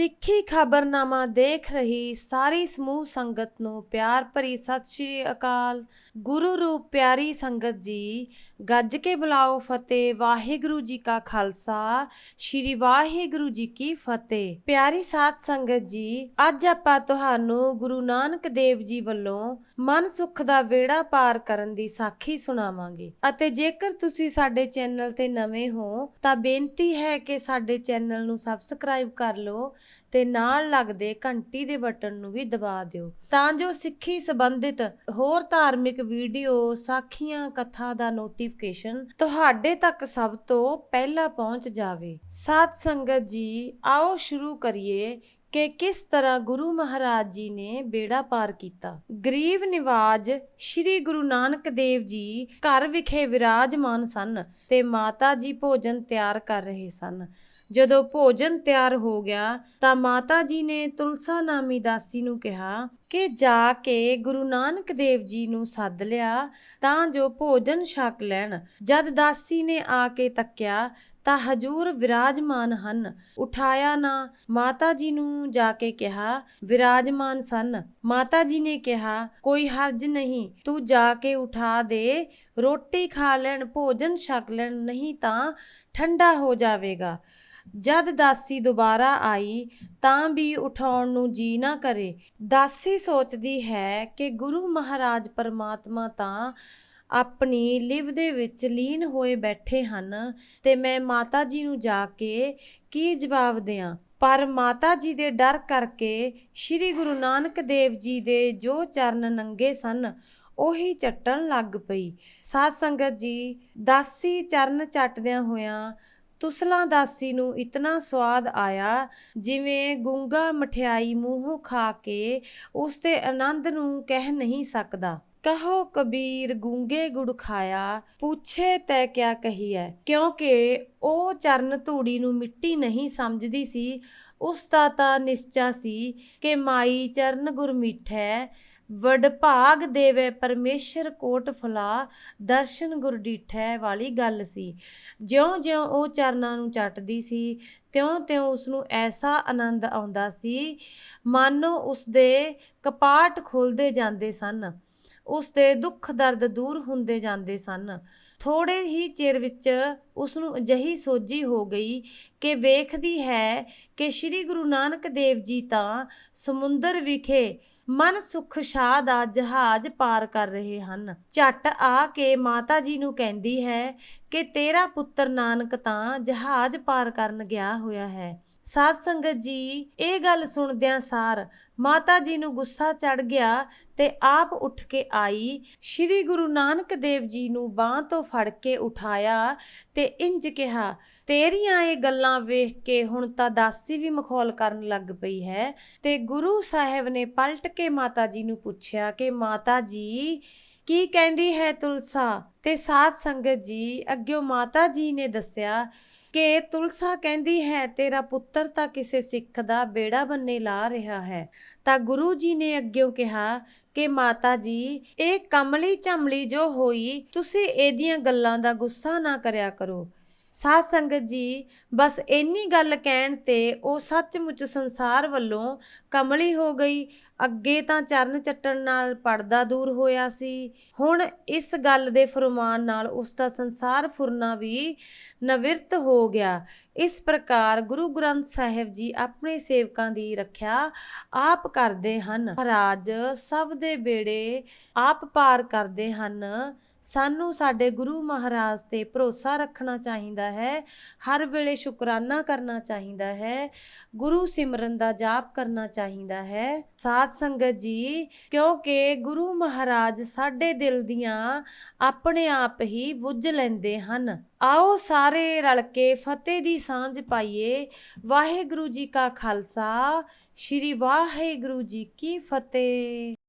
ਸਿੱਖੀ ਖਬਰਨਾਮਾ ਦੇਖ ਰਹੀ ਸਾਰੀ ਸਮੂਹ ਸੰਗਤ ਨੂੰ ਪਿਆਰ ਭਰੀ ਸਤਿ ਸ਼੍ਰੀ ਅਕਾਲ। ਗੁਰੂ ਰੂਪ ਪਿਆਰੀ ਸੰਗਤ ਜੀ, ਗੱਜ ਕੇ ਬੁਲਾਓ ਫਤਿਹ, ਵਾਹਿਗੁਰੂ ਜੀ ਕਾ ਖਾਲਸਾ, ਸ਼੍ਰੀ ਵਾਹਿਗੁਰੂ ਜੀ ਕੀ ਫਤਿਹ। ਪਿਆਰੀ ਸਾਥ ਸੰਗਤ ਜੀ, ਅੱਜ ਆਪਾਂ ਤੁਹਾਨੂੰ ਗੁਰੂ ਨਾਨਕ ਦੇਵ ਜੀ ਵੱਲੋਂ ਮਨ ਸੁਖ ਦਾ ਵੇੜਾ ਪਾਰ ਕਰਨ ਦੀ ਸਾਖੀ ਸੁਣਾਵਾਂਗੇ। ਅਤੇ ਜੇਕਰ ਤੁਸੀਂ ਸਾਡੇ ਚੈਨਲ ਤੇ ਨਵੇਂ ਹੋ, ਤਾਂ ਬੇਨਤੀ ਹੈ ਕਿ ਸਾਡੇ ਚੈਨਲ ਨੂੰ ਸਬਸਕ੍ਰਾਈਬ ਕਰ ਲਓ ਤੇ ਨਾਲ ਲੱਗਦੇ ਘੰਟੀ ਦੇ ਬਟਨ ਨੂੰ ਵੀ ਦਬਾ ਦਿਓ। ਤਾਂ ਜੋ ਸਿੱਖੀ ਸੰਬੰਧਿਤ ਹੋਰ ਧਾਰਮਿਕ ਵੀਡੀਓ, ਸਾਖੀਆਂ, ਕਥਾ ਦਾ ਨੋਟੀਫਿਕੇਸ਼ਨ ਤੁਹਾਡੇ ਤੱਕ ਸਭ ਤੋਂ ਪਹਿਲਾਂ ਪਹੁੰਚ ਜਾਵੇ। ਸਾਧ ਸੰਗਤ ਜੀ, ਆਓ ਸ਼ੁਰੂ ਕਰੀਏ ਕਿ ਕਿਸ ਤਰ੍ਹਾਂ ਗੁਰੂ ਮਹਾਰਾਜ ਜੀ ਨੇ ਬੇੜਾ ਪਾਰ ਕੀਤਾ। ਗਰੀਬ ਨਿਵਾਜ ਸ੍ਰੀ ਗੁਰੂ ਨਾਨਕ ਦੇਵ ਜੀ ਘਰ ਵਿਖੇ ਵਿਰਾਜਮਾਨ ਸਨ ਤੇ ਮਾਤਾ ਜੀ ਭੋਜਨ ਤਿਆਰ ਕਰ ਰਹੇ ਸਨ। ਜਦੋਂ ਭੋਜਨ ਤਿਆਰ ਹੋ ਗਿਆ ਤਾਂ ਮਾਤਾ ਜੀ ਨੇ ਤੁਲਸਾ ਨਾਮੀ ਦਾਸੀ ਨੂੰ ਕਿਹਾ ਕਿ ਜਾ ਕੇ ਗੁਰੂ ਨਾਨਕ ਦੇਵ ਜੀ ਨੂੰ ਸੱਦ ਲਿਆ ਤਾਂ ਜੋ ਭੋਜਨ ਛਕ ਲੈਣ। ਜਦ ਦਾਸੀ ਨੇ ਆ ਕੇ ਤੱਕਿਆ ਤਾਂ ਹਜੂਰ ਵਿਰਾਜਮਾਨ ਹਨ। ਉਠਾਇਆ ਨਾ, ਮਾਤਾ ਜੀ ਨੂੰ ਜਾ ਕੇ ਕਿਹਾ, ਵਿਰਾਜਮਾਨ ਸਨ। ਮਾਤਾ ਜੀ ਨੇ ਕਿਹਾ, ਕੋਈ ਹਰਜ ਨਹੀਂ, ਤੂੰ ਜਾ ਕੇ ਉਠਾ ਦੇ। ਰੋਟੀ ਖਾ ਲੈਣ, ਭੋਜਨ ਛਕ ਲੈਣ, ਨਹੀਂ ਤਾਂ ਠੰਡਾ ਹੋ ਜਾਵੇਗਾ। ਜਦ ਦਾਸੀ ਦੁਬਾਰਾ ਆਈ, ਤਾਂ ਵੀ ਉਠਾਉਣ ਨੂੰ ਜੀ ਨਾ ਕਰੇ। ਦਾਸੀ ਸੋਚਦੀ ਹੈ ਕਿ ਗੁਰੂ ਮਹਾਰਾਜ ਪਰਮਾਤਮਾ ਤਾਂ ਆਪਣੀ ਲਿਵ ਦੇ ਵਿੱਚ ਲੀਨ ਹੋਏ ਬੈਠੇ ਹਨ। ਤੇ ਮੈਂ ਮਾਤਾ ਜੀ ਨੂੰ ਜਾ ਕੇ ਕੀ ਜਵਾਬ ਦਿਆਂ? ਪਰ ਮਾਤਾ ਜੀ ਦੇ ਡਰ ਕਰਕੇ ਸ੍ਰੀ ਗੁਰੂ ਨਾਨਕ ਦੇਵ ਜੀ ਦੇ ਜੋ ਚਰਨ ਨੰਗੇ ਸਨ, ਉਹੀ ਚੱਟਣ ਲੱਗ ਪਈ। ਸਾਧ ਸੰਗਤ ਜੀ, ਦਾਸੀ ਚਰਨ ਚੱਟਦਿਆਂ ਹੋਇਆਂ ਤੁਸਲਾ ਦਾਸੀ ਨੂੰ ਇਤਨਾ ਸਵਾਦ ਆਇਆ, ਜਿਵੇਂ ਗੁੰਗਾ ਮਠਿਆਈ ਮੂੰਹੋਂ ਖਾ ਕੇ ਉਸ ਦੇ ਆਨੰਦ ਨੂੰ ਕਹਿ ਨਹੀਂ ਸਕਦਾ। ਕਹੋ ਕਬੀਰ ਗੂੰਗੇ ਗੁੜ ਖਾਇਆ, ਪੁੱਛੇ ਤੈ ਕਿਆ ਕਹੀਐ? ਕਿਉਂਕਿ ਉਹ ਚਰਨ ਧੂੜੀ ਨੂੰ ਮਿੱਟੀ ਨਹੀਂ ਸਮਝਦੀ ਸੀ, ਉਸ ਦਾ ਤਾਂ ਨਿਸ਼ਚਾ ਸੀ ਕਿ ਮਾਈ ਚਰਨ ਗੁਰ ਮਿੱਠੈ, ਵਡ ਭਾਗ ਦੇਵੇ ਪਰਮੇਸ਼ਰ ਕੋਟ ਫਲਾ, ਦਰਸ਼ਨ ਗੁਰ ਡੀਠੈ ਵਾਲੀ ਗੱਲ ਸੀ। ਜਿਉਂ-ਜਿਉਂ ਉਹ ਚਰਨਾਂ ਨੂੰ ਚੱਟਦੀ ਸੀ, ਤਿਉਂ-ਤਿਉਂ ਉਸ ਨੂੰ ਐਸਾ ਆਨੰਦ ਆਉਂਦਾ ਸੀ, ਮਾਨੋ ਉਸ ਦੇ ਕਪਾਟ ਖੁੱਲਦੇ ਜਾਂਦੇ ਸਨ। ਉਸ ਦੇ ਦੁੱਖ ਦਰਦ ਦੂਰ ਹੁੰਦੇ ਜਾਂਦੇ ਸਨ। ਥੋੜੇ ਹੀ ਚਿਰ ਵਿੱਚ ਉਸ ਨੂੰ ਅਜਿਹੀ ਸੋਝੀ ਹੋ ਗਈ ਕਿ ਵੇਖਦੀ ਹੈ ਕਿ ਸ੍ਰੀ ਗੁਰੂ ਨਾਨਕ ਦੇਵ ਜੀ ਤਾਂ ਸਮੁੰਦਰ ਵਿਖੇ ਮਨ ਸੁਖ ਸ਼ਾਹ ਦਾ ਜਹਾਜ਼ ਪਾਰ ਕਰ ਰਹੇ ਹਨ। ਝਟ ਆ ਕੇ ਮਾਤਾ ਜੀ ਨੂੰ ਕਹਿੰਦੀ ਹੈ ਕਿ ਤੇਰਾ ਪੁੱਤਰ ਨਾਨਕ ਤਾਂ ਜਹਾਜ਼ ਪਾਰ ਕਰਨ ਗਿਆ ਹੋਇਆ ਹੈ। ਸਾਧ ਸੰਗਤ ਜੀ, ਇਹ ਗੱਲ ਸੁਣਦਿਆਂ ਸਾਰ ਮਾਤਾ ਜੀ ਨੂੰ ਗੁੱਸਾ ਚੜ ਗਿਆ ਤੇ ਆਪ ਉੱਠ ਕੇ ਆਈ। ਸ੍ਰੀ ਗੁਰੂ ਨਾਨਕ ਦੇਵ ਜੀ ਨੂੰ ਬਾਹ ਤੋਂ ਫੜ ਕੇ ਉਠਾਇਆ ਤੇ ਇੰਜ ਕਿਹਾ, ਤੇਰੀਆਂ ਇਹ ਗੱਲਾਂ ਵੇਖ ਕੇ ਹੁਣ ਤਾਂ ਦਾਸੀ ਵੀ ਮਖੌਲ ਕਰਨ ਲੱਗ ਪਈ ਹੈ। ਤੇ ਗੁਰੂ ਸਾਹਿਬ ਨੇ ਪਲਟ ਕੇ ਮਾਤਾ ਜੀ ਨੂੰ ਪੁੱਛਿਆ ਕਿ, ਮਾਤਾ ਜੀ, ਕੀ ਕਹਿੰਦੀ ਹੈ ਤੁਲਸਾ? ਤੇ ਸਾਧ ਸੰਗਤ ਜੀ ਅੱਗੇ ਮਾਤਾ ਜੀ ਨੇ ਦੱਸਿਆ ਕਿ ਤੁਲਸਾ ਕਹਿੰਦੀ ਹੈ, ਤੇਰਾ ਪੁੱਤਰ ਤਾਂ ਕਿਸੇ ਸਿੱਖ ਦਾ ਬੇੜਾ ਬੰਨੇ ਲਾ ਰਿਹਾ ਹੈ। ਤਾਂ ਗੁਰੂ ਜੀ ਨੇ ਅੱਗਿਓਂ ਕਿਹਾ ਕਿ ਮਾਤਾ ਜੀ, ਇਹ ਕਮਲੀ ਝਮਲੀ ਜੋ ਹੋਈ, ਤੁਸੀਂ ਇਹਦੀਆਂ ਗੱਲਾਂ ਦਾ ਗੁੱਸਾ ਨਾ ਕਰਿਆ ਕਰੋ। ਸਾਧ ਸੰਗਤ ਜੀ, ਬਸ ਇੰਨੀ ਗੱਲ ਕਹਿਣ ਤੇ ਉਹ ਸੱਚਮੁੱਚ ਸੰਸਾਰ ਵੱਲੋਂ ਕਮਲੀ ਹੋ ਗਈ। ਅੱਗੇ ਤਾਂ ਚਰਨ ਚੱਟਣ ਨਾਲ ਪਰਦਾ ਦੂਰ ਹੋਇਆ ਸੀ। ਹੁਣ ਇਸ ਗੱਲ ਦੇ ਫਰਮਾਨ ਨਾਲ ਉਸ ਦਾ ਸੰਸਾਰ ਫੁਰਨਾ ਵੀ ਨਵਿਰਤ ਹੋ ਗਿਆ। ਇਸ ਪ੍ਰਕਾਰ ਗੁਰੂ ਗ੍ਰੰਥ ਸਾਹਿਬ ਜੀ ਆਪਣੇ ਸੇਵਕਾਂ ਦੀ ਰੱਖਿਆ ਆਪ ਕਰਦੇ ਹਨ। ਰਾਜ ਸਭ ਦੇ ਬੇੜੇ ਆਪ ਪਾਰ ਕਰਦੇ ਹਨ। ਸਾਨੂੰ ਸਾਡੇ ਗੁਰੂ ਮਹਾਰਾਜ ਤੇ ਭਰੋਸਾ ਰੱਖਣਾ ਚਾਹੀਦਾ ਹੈ, ਹਰ ਵੇਲੇ ਸ਼ੁਕਰਾਨਾ ਕਰਨਾ ਚਾਹੀਦਾ ਹੈ, ਗੁਰੂ ਸਿਮਰਨ ਦਾ ਜਾਪ ਕਰਨਾ ਚਾਹੀਦਾ ਹੈ। ਸਾਧ ਸੰਗਤ ਜੀ, ਕਿਉਂਕਿ ਗੁਰੂ ਮਹਾਰਾਜ ਸਾਡੇ ਦਿਲ ਦੀਆਂ ਆਪਣੇ ਆਪ ਹੀ ਬੁੱਝ ਲੈਂਦੇ ਹਨ। ਆਓ ਸਾਰੇ ਰਲ ਕੇ ਫਤਿਹ ਦੀ ਸਾਂਝ ਪਾਈਏ। ਵਾਹਿਗੁਰੂ ਜੀ ਕਾ ਖਾਲਸਾ, ਸ੍ਰੀ ਵਾਹਿਗੁਰੂ ਜੀ ਕੀ ਫਤਿਹ।